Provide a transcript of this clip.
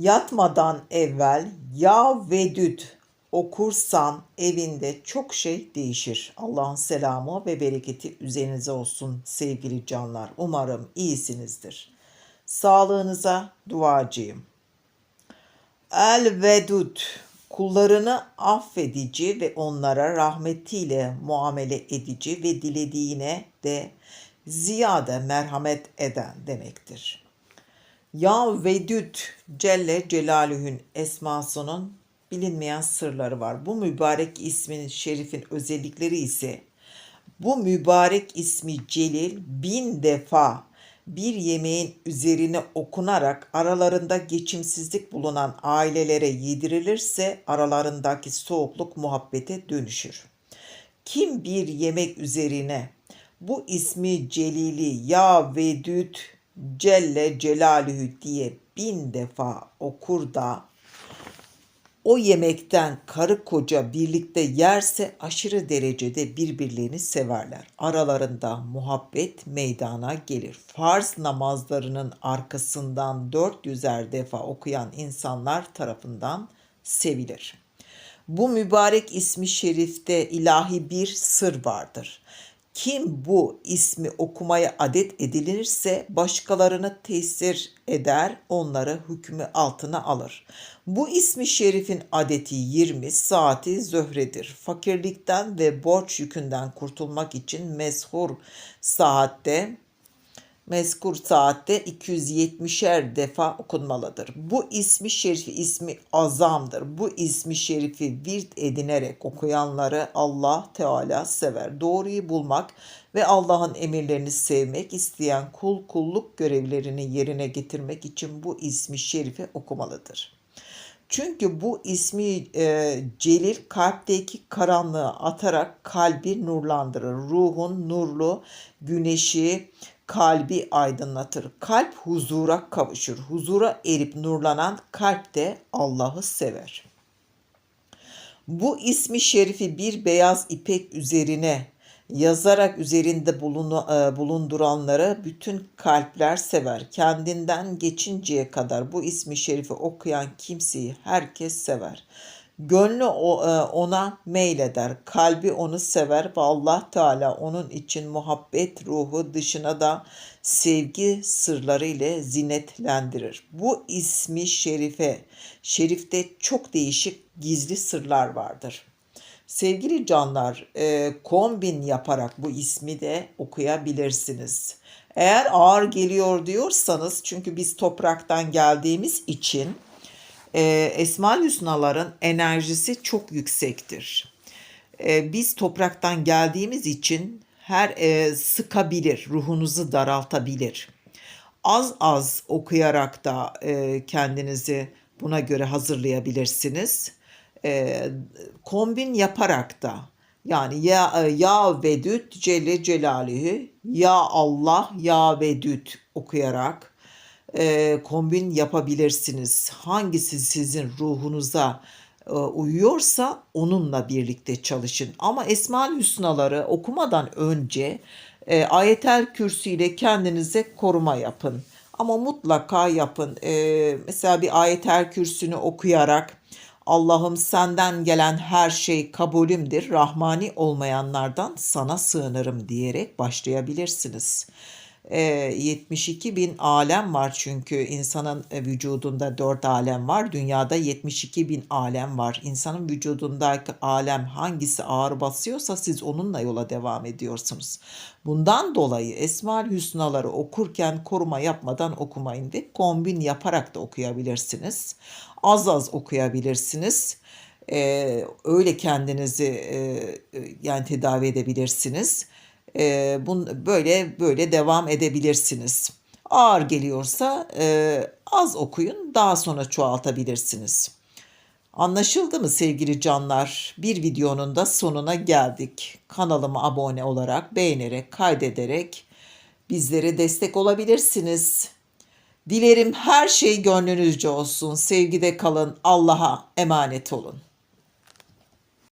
Yatmadan evvel Ya Vedüd okursan evinde çok şey değişir. Allah'ın selamı ve bereketi üzerinize olsun sevgili canlar. Umarım iyisinizdir. Sağlığınıza duacıyım. El Vedud kullarını affedici ve onlara rahmetiyle muamele edici ve dilediğine de ziyade merhamet eden demektir. Ya Vedud Celle Celaluhu'nun esmasının bilinmeyen sırları var. Bu mübarek ismin şerifin özellikleri ise bu mübarek ismi Celil bin defa bir yemeğin üzerine okunarak aralarında geçimsizlik bulunan ailelere yedirilirse aralarındaki soğukluk muhabbete dönüşür. Kim bir yemek üzerine bu ismi celili ya vedüd celle celaluhu diye bin defa okur da o yemekten karı koca birlikte yerse aşırı derecede birbirlerini severler. Aralarında muhabbet meydana gelir. Farz namazlarının arkasından 400'er defa okuyan insanlar tarafından sevilir. Bu mübarek ismi şerifte ilahi bir sır vardır. Kim bu ismi okumaya adet edilirse başkalarını tesir eder, onları hükmü altına alır. Bu ismi şerifin adeti 20 saati zöhredir. Fakirlikten ve borç yükünden kurtulmak için mezhur saatte mezkur saatte 270'er defa okunmalıdır. Bu ismi şerifi ismi azamdır. Bu ismi şerifi virt edinerek okuyanları Allah Teala sever. Doğruyu bulmak ve Allah'ın emirlerini sevmek isteyen kul kulluk görevlerini yerine getirmek için bu ismi şerifi okumalıdır. Çünkü bu ismi e, Celil kalpteki karanlığı atarak kalbi nurlandırır. Ruhun nurlu güneşi kalbi aydınlatır. Kalp huzura kavuşur. Huzura erip nurlanan kalp de Allah'ı sever. Bu ismi şerifi bir beyaz ipek üzerine yazarak üzerinde e, bulunduranları bütün kalpler sever. Kendinden geçinceye kadar bu ismi şerifi okuyan kimseyi herkes sever. Gönlü e, ona meyleder, kalbi onu sever ve Allah Teala onun için muhabbet ruhu dışına da sevgi sırları ile zinetlendirir. Bu ismi şerife, şerifte çok değişik gizli sırlar vardır. Sevgili canlar, e, kombin yaparak bu ismi de okuyabilirsiniz. Eğer ağır geliyor diyorsanız, çünkü biz topraktan geldiğimiz için e, Esma Hüsnaların enerjisi çok yüksektir. E, biz topraktan geldiğimiz için her e, sıkabilir, ruhunuzu daraltabilir. Az az okuyarak da e, kendinizi buna göre hazırlayabilirsiniz. E, kombin yaparak da yani ya ya vedüt celle celaluhu ya Allah ya vedüt okuyarak kombin yapabilirsiniz. Hangisi sizin ruhunuza e, uyuyorsa onunla birlikte çalışın. Ama Esma-ül Hüsnaları okumadan önce e, ayetel kürsü ile kendinize koruma yapın. Ama mutlaka yapın. Mesela bir ayetel kürsünü okuyarak Allah'ım senden gelen her şey kabulümdür. Rahmani olmayanlardan sana sığınırım diyerek başlayabilirsiniz. E, 72 bin alem var çünkü insanın e, vücudunda 4 alem var. Dünyada 72 bin alem var. İnsanın vücudundaki alem hangisi ağır basıyorsa siz onunla yola devam ediyorsunuz. Bundan dolayı Esma-ül Hüsnaları okurken koruma yapmadan okumayın ve kombin yaparak da okuyabilirsiniz. Az az okuyabilirsiniz. Ee, öyle kendinizi e, yani tedavi edebilirsiniz. Ee, bun, böyle böyle devam edebilirsiniz. Ağır geliyorsa e, az okuyun daha sonra çoğaltabilirsiniz. Anlaşıldı mı sevgili canlar? Bir videonun da sonuna geldik. Kanalıma abone olarak, beğenerek, kaydederek bizlere destek olabilirsiniz. Dilerim her şey gönlünüzce olsun. Sevgide kalın. Allah'a emanet olun.